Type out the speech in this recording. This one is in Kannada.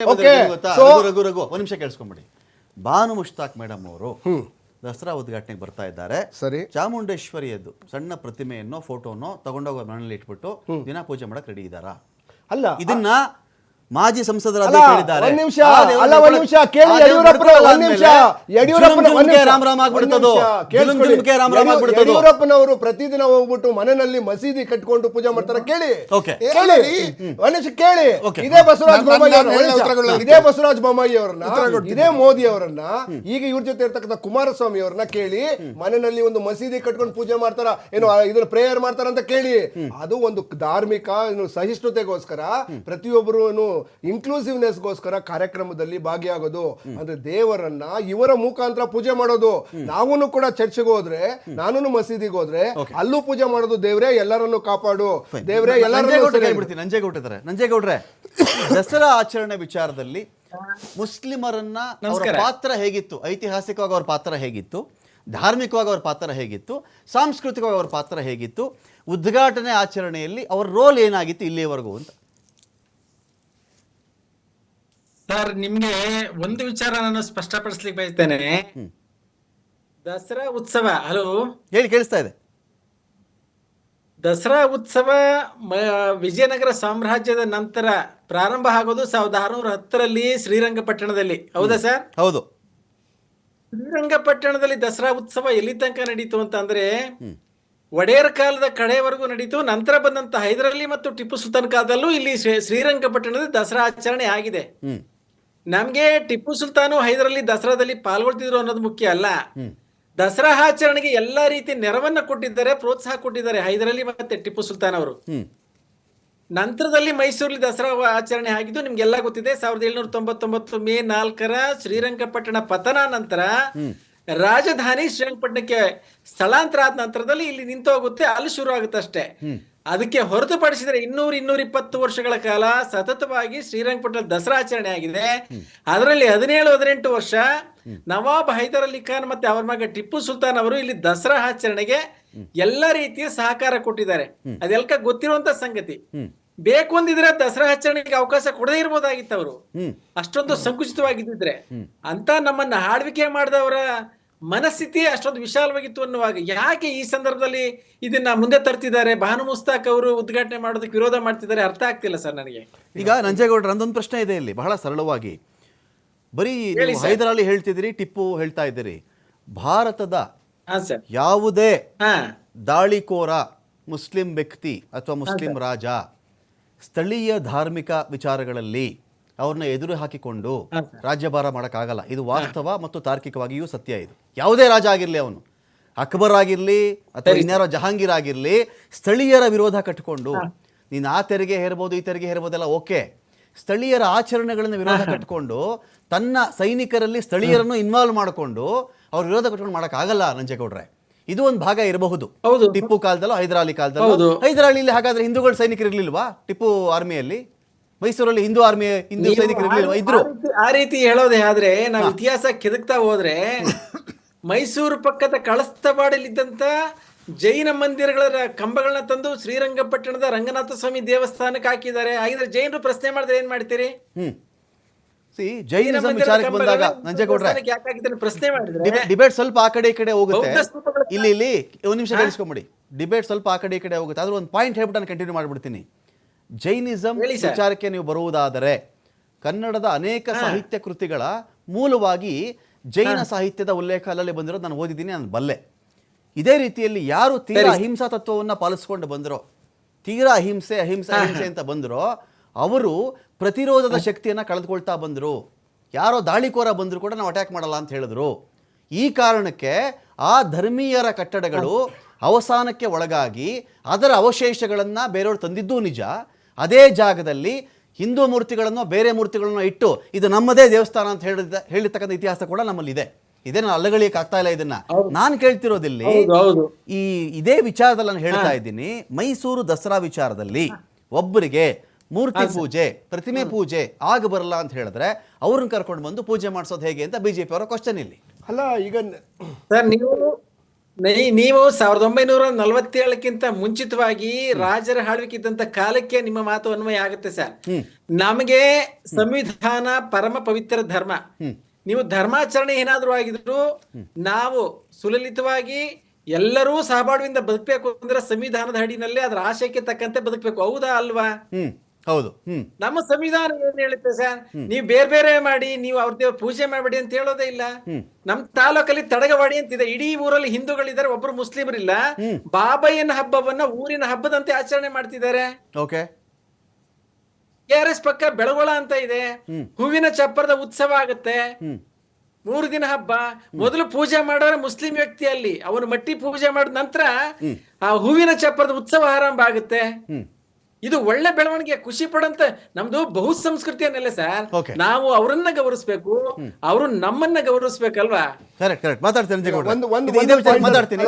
ರಘು ರಘು ಒಂದ್ ನಿಮಿಷ ಕೇಳಿಸ್ಕೊಂಬಿಡಿ. ಬಾನು ಮುಷ್ತಾಕ್ ಮೇಡಮ್ ಅವರು ದಸರಾ ಉದ್ಘಾಟನೆಗೆ ಬರ್ತಾ ಇದ್ದಾರೆ. ಸರಿ. ಚಾಮುಂಡೇಶ್ವರಿಯದ್ದು ಸಣ್ಣ ಪ್ರತಿಮೆಯನ್ನೋ ಫೋಟೋನೋ ತಗೊಂಡೋಗ ಮನೆಯಲ್ಲಿ ಇಟ್ಬಿಟ್ಟು ದಿನ ಪೂಜೆ ಮಾಡಕ್ ರೆಡಿ ಇದ್ದಾರಾ? ಅಲ್ಲ ಇದನ್ನ ಮಾಜಿ ಸಂಸದರಾದ ಅಲ್ಲ, ಕೇಳಿದ್ದಾರೆ. ಒಂದ್ ನಿಮಿಷ, ಅಲ್ಲ, ಒಂದ್ ನಿಮಿಷ, ಕೇಳಿ ಆ ದೇವ್ರು ಯಡಿಯೂರಪ್ಪನ ಒಂದ್ ನಿಮಿಷ, ಅಂದ್ಮೇಲೆ ಯಡಿಯೂರಪ್ಪನ ಜುಲುಮ್ ಒಂದ್ ಜುಲುಮ್ಗೆ ನಿಮಿಷ, ರಾಮ್ ರಾಮ್ ಆಗ್ಬಿಡ್ತದು? ಒಂದ್ ನಿಮಿಷ, ಜುಲುಮ್ ಕೇಳಿಸ್ಕೊಳ್ಳಿ. ಜುಲುಮ್ಗೆ ರಾಮ್ ರಾಮ್ ಯಡಿಯೂರಪ್ಪನವರು ಪ್ರತಿದಿನ ಹೋಗ್ಬಿಟ್ಟು ಮನೆಯಲ್ಲಿ ಮಸೀದಿ ಕಟ್ಕೊಂಡು ಪೂಜೆ ಮಾಡ್ತಾರೆ. ಕೇಳಿ. ಕೇಳಿ. ಒಂದ್ ನಿಮಿಷ ಕೇಳಿ. ಇದೇ ಬಸವರಾಜ ಬೊಮ್ಮಾಯಿ ನಾನ್ ಅವ್ರನ್ನ- ಇದೇ ಬಸವರಾಜ ಬೊಮ್ಮಾಯಿ ಅವರನ್ನ ಇದೇ ಮೋದಿ ಅವರನ್ನ ಈಗ ಇವ್ರ ಜೊತೆ ಇರ್ತಕ್ಕಂಥ ಕುಮಾರಸ್ವಾಮಿ ಅವ್ರನ್ನ ಕೇಳಿ ಮನೆಯಲ್ಲಿ ಒಂದು ಮಸೀದಿ ಕಟ್ಕೊಂಡು ಪೂಜೆ ಮಾಡ್ತಾರ ಏನು ಇದ್ರ ಇದನ್ನ ಪ್ರೇಯರ್ ಮಾಡ್ತಾರ ಅಂತ ಕೇಳಿ ಅದು ಒಂದು ಧಾರ್ಮಿಕ ಸಹಿಷ್ಣುತೆಗೋಸ್ಕರ ಪ್ರತಿಯೊಬ್ಬರು ಇನ್ಕ್ಲೂಸಿವ್ನೆಸ್ಗೋಸ್ಕರ ಕಾರ್ಯಕ್ರಮದಲ್ಲಿ ಭಾಗಿಯಾಗೋದು. ಅಂದ್ರೆ ದೇವರನ್ನ ಇವರ ಮುಖಾಂತರ ಪೂಜೆ ಮಾಡೋದು. ನಾವು ಕೂಡ ಚರ್ಚ್ಗೆ ಹೋದ್ರೆ ನಾನು ಮಸೀದಿಗೆ ಹೋದ್ರೆ ಅಲ್ಲೂ ಪೂಜೆ ಮಾಡೋದು ದೇವ್ರೆ ಎಲ್ಲರನ್ನು ಕಾಪಾಡು. ದೇವ್ರೆ ನಂಜೇಗೌಡ್ರೆ ಎಲ್ಲರನ್ನು ನಂಜೇಗೌಡ್ರೆ ನಂಜೇಗೌಡ್ರೆ ದಸರಾ ಆಚರಣೆ ವಿಚಾರದಲ್ಲಿ ಮುಸ್ಲಿಮರನ್ನ ಅವರ ಪಾತ್ರ ಹೇಗಿತ್ತು? ಐತಿಹಾಸಿಕವಾಗಿ ಅವರ ಪಾತ್ರ ಹೇಗಿತ್ತು? ಧಾರ್ಮಿಕವಾಗಿ ಅವರ ಪಾತ್ರ ಹೇಗಿತ್ತು? ಸಾಂಸ್ಕೃತಿಕವಾಗಿ ಅವರ ಪಾತ್ರ ಹೇಗಿತ್ತು? ಉದ್ಘಾಟನೆ ಆಚರಣೆಯಲ್ಲಿ ಅವ್ರ ರೋಲ್ ಏನಾಗಿತ್ತು ಇಲ್ಲಿಯವರೆಗೂ ಅಂತ. ಸರ್ ನಿಮ್ಗೆ ಒಂದು ವಿಚಾರ ನಾನು ಸ್ಪಷ್ಟಪಡಿಸ್ಲಿಕ್ಕೆ ಬಯಸ್ತೇನೆ. ದಸರಾ ಉತ್ಸವ ಹಲೋ? ಹೇಳಿ ಕೇಳಿಸ್ತಾ ಇದೆ. ದಸರಾ ಉತ್ಸವ ವಿಜಯನಗರ ಸಾಮ್ರಾಜ್ಯದ ನಂತರ ಪ್ರಾರಂಭ ಆಗೋದು ಸಾವಿರದ ಆರುನೂರ ಹತ್ತರಲ್ಲಿ ಶ್ರೀರಂಗಪಟ್ಟಣದಲ್ಲಿ. ಹೌದಾ ಸರ್? ಹೌದು. ಶ್ರೀರಂಗಪಟ್ಟಣದಲ್ಲಿ ದಸರಾ ಉತ್ಸವ ಎಲ್ಲಿ ತನಕ ನಡೀತು ಅಂತ ಅಂದ್ರೆ ಒಡೆಯರ್ ಕಾಲದ ಕಡೆಯವರೆಗೂ ನಡೀತು ನಂತರ ಬಂದಂತ ಹೈದರಲ್ಲಿ ಮತ್ತು ಟಿಪ್ಪು ಸುಲ್ತಾನ್ ಕಾಲದಲ್ಲೂ ಇಲ್ಲಿ ಶ್ರೀರಂಗಪಟ್ಟಣದ ದಸರಾ ಆಚರಣೆ ಆಗಿದೆ. ನಮ್ಗೆ ಟಿಪ್ಪು ಸುಲ್ತಾನು ಹೈದರಲ್ಲಿ ದಸರಾದಲ್ಲಿ ಪಾಲ್ಗೊಳ್ತಿದ್ರು ಅನ್ನೋದು ಮುಖ್ಯ ಅಲ್ಲ. ದಸರಾ ಆಚರಣೆಗೆ ಎಲ್ಲಾ ರೀತಿ ನೆರವನ್ನ ಕೊಟ್ಟಿದ್ದಾರೆ ಪ್ರೋತ್ಸಾಹ ಕೊಟ್ಟಿದ್ದಾರೆ ಹೈದರಲ್ಲಿ ಮತ್ತೆ ಟಿಪ್ಪು ಸುಲ್ತಾನ್ ಅವರು. ನಂತರದಲ್ಲಿ ಮೈಸೂರಲ್ಲಿ ದಸರಾ ಆಚರಣೆ ಆಗಿದ್ದು ನಿಮ್ಗೆಲ್ಲ ಗೊತ್ತಿದೆ ಸಾವಿರದ ಏಳ್ನೂರ ತೊಂಬತ್ತೊಂಬತ್ತು ಮೇ ನಾಲ್ಕರ ಶ್ರೀರಂಗಪಟ್ಟಣ ಪತನ ನಂತರ ರಾಜಧಾನಿ ಶ್ರೀರಂಗಪಟ್ಟಣಕ್ಕೆ ಸ್ಥಳಾಂತರ ಆದ ನಂತರದಲ್ಲಿ ಇಲ್ಲಿ ನಿಂತೋಗುತ್ತೆ ಅಲ್ಲಿ ಶುರು ಆಗುತ್ತೆ ಅಷ್ಟೇ ಅದಕ್ಕೆ ಹೊರತುಪಡಿಸಿದರೆ ಇನ್ನೂರ ಇನ್ನೂರ ಇಪ್ಪತ್ತು ವರ್ಷಗಳ ಕಾಲ ಸತತವಾಗಿ ಶ್ರೀರಂಗಪಟ್ಟಣ ದಸರಾ ಆಚರಣೆ ಆಗಿದೆ. ಅದರಲ್ಲಿ ಹದಿನೇಳು ಹದಿನೆಂಟು ವರ್ಷ ನವಾಬ್ ಹೈದರ್ ಅಲಿ ಖಾನ್ ಮತ್ತೆ ಅವರ ಮಗ ಟಿಪ್ಪು ಸುಲ್ತಾನ್ ಅವರು ಇಲ್ಲಿ ದಸರಾ ಆಚರಣೆಗೆ ಎಲ್ಲ ರೀತಿಯ ಸಹಕಾರ ಕೊಟ್ಟಿದ್ದಾರೆ. ಅದೆಲ್ಲ ಗೊತ್ತಿರುವಂತ ಸಂಗತಿ? ಬೇಕು ಅಂದಿದ್ರೆ ದಸರಾ ಆಚರಣೆಗೆ ಅವಕಾಶ ಕೊಡದೇ ಇರಬಹುದಾಗಿತ್ತು ಅವರು ಅಷ್ಟೊಂದು ಸಂಕುಚಿತವಾಗಿದ್ದಿದ್ರೆ. ಅಂತ ನಮ್ಮನ್ನ ಆಳ್ವಿಕೆ ಮಾಡಿದವರ ಮನಸ್ಥಿತಿ ಅಷ್ಟೊಂದು ವಿಶಾಲವಾಗಿತ್ತು ಅನ್ನುವಾಗ ಯಾಕೆ ಈ ಸಂದರ್ಭದಲ್ಲಿ ಇದನ್ನ ಮುಂದೆ ತರ್ತಿದ್ದಾರೆ? ಭಾನು ಮುಸ್ತಾಕ್ ಅವರು ಉದ್ಘಾಟನೆ ಮಾಡೋದಕ್ಕೆ ವಿರೋಧ ಮಾಡ್ತಿದ್ದಾರೆ ಅರ್ಥ ಆಗ್ತಿಲ್ಲ ಸರ್ ನನಗೆ. ಈಗ ನಂಜೇಗೌಡ್ರ ಅಂದೊಂದು ಪ್ರಶ್ನೆ ಇದೆ ಇಲ್ಲಿ ಬಹಳ ಸರಳವಾಗಿ. ಬರೀ. ಹೈದರಾಲಿ ಹೇಳ್ತಿದ್ದೀರಿ ಟಿಪ್ಪು ಹೇಳ್ತಾ ಇದ್ದೀರಿ. ಭಾರತದ ಯಾವುದೇ ಹಾ. ದಾಳಿಕೋರ ಮುಸ್ಲಿಂ ವ್ಯಕ್ತಿ ಅಥವಾ ಮುಸ್ಲಿಂ ರಾಜ ಸ್ಥಳೀಯ ಧಾರ್ಮಿಕ ವಿಚಾರಗಳಲ್ಲಿ ಅವ್ರನ್ನ ಎದುರು ಹಾಕಿಕೊಂಡು ರಾಜ್ಯಭಾರ ಮಾಡೋಕ್ಕಾಗಲ್ಲ. ಇದು ವಾಸ್ತವ ಮತ್ತು ತಾರ್ಕಿಕವಾಗಿಯೂ ಸತ್ಯ ಇದು. ಯಾವುದೇ ರಾಜ ಆಗಿರಲಿ ಅವನು. ಅಕ್ಬರ್ ಆಗಿರಲಿ ಅಥವಾ ಇನ್ಯಾರೋ ಜಹಾಂಗೀರ್ ಆಗಿರಲಿ ಸ್ಥಳೀಯರ ವಿರೋಧ ಕಟ್ಟಿಕೊಂಡು ನೀನು ಆ ತೆರಿಗೆ ಹೇರ್ಬೋದು ಈ ತೆರಿಗೆ ಹೇರ್ಬೋದೆಲ್ಲ ಓಕೆ. ಸ್ಥಳೀಯರ ಆಚರಣೆಗಳನ್ನು ವಿರೋಧ ಕಟ್ಟಿಕೊಂಡು ತನ್ನ ಸೈನಿಕರಲ್ಲಿ ಸ್ಥಳೀಯರನ್ನು ಇನ್ವಾಲ್ವ್ ಮಾಡಿಕೊಂಡು ಅವ್ರ ವಿರೋಧ ಕಟ್ಕೊಂಡು ಮಾಡೋಕ್ಕಾಗಲ್ಲ ನಂಜೇಗೌಡ್ರೆ. ಇದು ಒಂದು ಭಾಗ ಇರಬಹುದು. ಹೌದು. ಟಿಪ್ಪು ಕಾಲದಲ್ಲೋ ಹೈದರಾಲಿ ಕಾಲದಲ್ಲೋ ಹೌದು. ಹೈದರಾಲಿಲಿ ಹಾಗಾದ್ರೆ ಹಿಂದೂಗಳ ಸೈನಿಕರು ಇರ್ಲಿಲ್ವಾ ಟಿಪ್ಪು ಆರ್ಮಿಯಲ್ಲಿ ಮೈಸೂರಲ್ಲಿ ಹಿಂದೂ ಆರ್ಮಿ ಹಿಂದೂ ಸೈನಿಕರು ಆ- ಇದ್ರು. ಆ ರೀತಿ- ಹೇಳೋದೇ ಆದ್ರೆ ನಾವು ಇತಿಹಾಸ ಕೆದಕ್ತಾ ಹೋದ್ರೆ ಮೈಸೂರು ಪಕ್ಕದ ಕಳಸ್ತಬಾಡಲಿದ್ದಂತ ಜೈನ ಮಂದಿರಗಳ ಕಂಬಗಳನ್ನ ತಂದು ಶ್ರೀರಂಗಪಟ್ಟಣದ ರಂಗನಾಥ ಸ್ವಾಮಿ ದೇವಸ್ಥಾನಕ್ಕೆ ಹಾಕಿದ್ದಾರೆ. ಹಾಗಿದ್ರೆ ಜೈನರು ಪ್ರಶ್ನೆ ಮಾಡಿದ್ರೆ ಏನ್ ಮಾಡ್ತೀರಿ? ಜೈನಿಸಂ ವಿಚಾರಕ್ಕೆ ಬಂದಾಗ ನಂಜೇಗೌಡ್ರೆ ಪ್ರಶ್ನೆ ಮಾಡಿದ್ರೆ ಡಿಬೇಟ್ ಸ್ವಲ್ಪ ಆ ಕಡೆ ಈ ಕಡೆ ಹೋಗುತ್ತೆ. ಇಲ್ಲಿ ಇಲ್ಲಿ ಒಂದ್ ನಿಮಿಷ ಕೇಳಿಸ್ಕೊಂಬಿಡಿ. ಡಿಬೇಟ್ ಸ್ವಲ್ಪ ಆ ಕಡೆ ಈ ಕಡೆ ಹೋಗುತ್ತೆ. ಆದ್ರೂ ಒಂದು ಪಾಯಿಂಟ್ ಹೇಳ್ಬಿಟ್ಟು ನಾನು ಕಂಟಿನ್ಯೂ ಮಾಡ್ಬಿಡ್ತೀನಿ. ಜೈನಿಸಂ ವಿಚಾರಕ್ಕೆ ನೀವು ಬರುವುದಾದರೆ ಕನ್ನಡದ ಅನೇಕ ಸಾಹಿತ್ಯ ಕೃತಿಗಳ ಮೂಲವಾಗಿ ಜೈನ ಸಾಹಿತ್ಯದ ಉಲ್ಲೇಖ ಅಲ್ಲಲ್ಲಿ ಬಂದಿರೋದು ನಾನು ಓದಿದ್ದೀನಿ ನಾನು ಬಲ್ಲೆ. ಇದೇ ರೀತಿಯಲ್ಲಿ ಯಾರು ತೀರಾ ಅಹಿಂಸಾ ತತ್ವವನ್ನು ಪಾಲಿಸ್ಕೊಂಡು ಬಂದರೋ ತೀರಾ ಅಹಿಂಸೆ ಅಹಿಂಸೆ ಅಹಿಂಸೆ ಅಂತ ಬಂದರೋ ಅವರು ಪ್ರತಿರೋಧದ ಶಕ್ತಿಯನ್ನು ಕಳೆದುಕೊಳ್ತಾ ಬಂದರು. ಯಾರೋ ದಾಳಿಕೋರ ಬಂದರೂ ಕೂಡ ನಾವು ಅಟ್ಯಾಕ್ ಮಾಡಲ್ಲ ಅಂತ ಹೇಳಿದ್ರು. ಈ ಕಾರಣಕ್ಕೆ ಆ ಧರ್ಮೀಯರ ಕಟ್ಟಡಗಳು ಅವಸಾನಕ್ಕೆ ಒಳಗಾಗಿ ಅದರ ಅವಶೇಷಗಳನ್ನು ಬೇರೆಯವರು ತಂದಿದ್ದೂ ನಿಜ. ಅದೇ ಜಾಗದಲ್ಲಿ ಹಿಂದೂ ಮೂರ್ತಿಗಳನ್ನು ಬೇರೆ ಮೂರ್ತಿಗಳನ್ನು ಇಟ್ಟು ಇದು ನಮ್ಮದೇ ದೇವಸ್ಥಾನ ಅಂತ ಹೇಳಿದ ಹೇಳಿರ್ತಕ್ಕಂಥ ಇತಿಹಾಸ ಕೂಡ ನಮ್ಮಲ್ಲಿದೆ. ನಾನು ಅಲ್ಲಗಳಿಯಕ್ಕೆ ಆಗ್ತಾ ಇಲ್ಲ ಇದನ್ನ. ನಾನು ಕೇಳ್ತಿರೋದಿಲ್ಲಿ ಈ ಇದೇ ವಿಚಾರದಲ್ಲಿ ನಾನು ಹೇಳ್ತಾ ಇದ್ದೀನಿ ಮೈಸೂರು ದಸರಾ ವಿಚಾರದಲ್ಲಿ ಒಬ್ಬರಿಗೆ ಮೂರ್ತಿ ಪೂಜೆ ಪ್ರತಿಮೆ ಪೂಜೆ ಆಗ ಬರಲ್ಲ ಅಂತ ಹೇಳಿದ್ರೆ ಅವ್ರನ್ನ ಕರ್ಕೊಂಡು ಬಂದು ಪೂಜೆ ಮಾಡಿಸೋದು ಹೇಗೆ ಅಂತ ಬಿಜೆಪಿ ಅವರ ಕ್ವಶನ್ ಇಲ್ಲಿ. ಅಲ್ಲ ಈಗ ಸರ್ ನೀವು ನೀವು ಸಾವಿರದ ಒಂಬೈನೂರ ನಲವತ್ತೇಳಕ್ಕಿಂತ ಮುಂಚಿತವಾಗಿ ರಾಜರ ಆಳ್ವಿಕೆ ಇದ್ದಂತ ಕಾಲಕ್ಕೆ ನಿಮ್ಮ ಮಾತು ಅನ್ವಯ ಆಗುತ್ತೆ ಸರ್. ನಮಗೆ ಸಂವಿಧಾನ ಪರಮ ಪವಿತ್ರ ಧರ್ಮ. ನೀವು ಧರ್ಮಾಚರಣೆ ಏನಾದ್ರೂ ಆಗಿದ್ರು ನಾವು ಸುಲಲಿತವಾಗಿ ಎಲ್ಲರೂ ಸಹಬಾಳ್ವಿಂದ ಬದುಕಬೇಕು ಅಂದ್ರೆ ಸಂವಿಧಾನದ ಅಡಿನಲ್ಲೇ ಅದರ ಆಶಯಕ್ಕೆ ತಕ್ಕಂತೆ ಬದುಕಬೇಕು. ಹೌದಾ ಅಲ್ವಾ? ಹೌದು. ನಮ್ಮ ಸಂವಿಧಾನ ಏನ್ ಹೇಳುತ್ತೆ ಸರ್? ನೀವು ಬೇರೆ ಬೇರೆ ಮಾಡಿ ನೀವು ಅವ್ರ ದೇವ್ರ ಪೂಜೆ ಮಾಡಬೇಡಿ ಅಂತ ಹೇಳೋದೇ ಇಲ್ಲ. ನಮ್ ತಾಲೂಕಲ್ಲಿ ತಡಗವಾಡಿ ಅಂತಿದೆ ಇಡೀ ಊರಲ್ಲಿ ಹಿಂದೂಗಳಿದ್ದಾರೆ ಒಬ್ರು ಮುಸ್ಲಿಮರಿಲ್ಲ ಬಾಬಯ್ಯನ ಹಬ್ಬವನ್ನ ಊರಿನ ಹಬ್ಬದಂತೆ ಆಚರಣೆ ಮಾಡ್ತಿದ್ದಾರೆ. ಓಕೆ. ಕೆ ಆರ್ ಎಸ್ ಪಕ್ಕ ಬೆಳಗೊಳ ಅಂತ ಇದೆ. ಹೂವಿನ ಚಪ್ಪರದ ಉತ್ಸವ ಆಗುತ್ತೆ. ಮೂರು ದಿನ ಹಬ್ಬ. ಮೊದಲು ಪೂಜೆ ಮಾಡೋರ ಮುಸ್ಲಿಂ ವ್ಯಕ್ತಿ ಅಲ್ಲಿ. ಅವನು ಮಟ್ಟಿ ಪೂಜೆ ಮಾಡಿದ ನಂತರ ಆ ಹೂವಿನ ಚಪ್ಪರದ ಉತ್ಸವ ಆರಂಭ ಆಗುತ್ತೆ. ಇದು ಒಳ್ಳೆ ಬೆಳವಣಿಗೆ ಖುಷಿ ಪಡಂತ. ನಮ್ದು ಬಹು ಸಂಸ್ಕೃತಿಯನ್ನೆಲ್ಲ ಸರ್. ನಾವು ಅವರನ್ನ ಗೌರವಿಸಬೇಕು ಅವರು ನಮ್ಮನ್ನ ಗೌರವಿಸ್ಬೇಕಲ್ವಾ? ಕರೆಕ್ಟ್ ಕರೆಕ್ಟ್ ಮಾತಾಡ್ತೀನಿ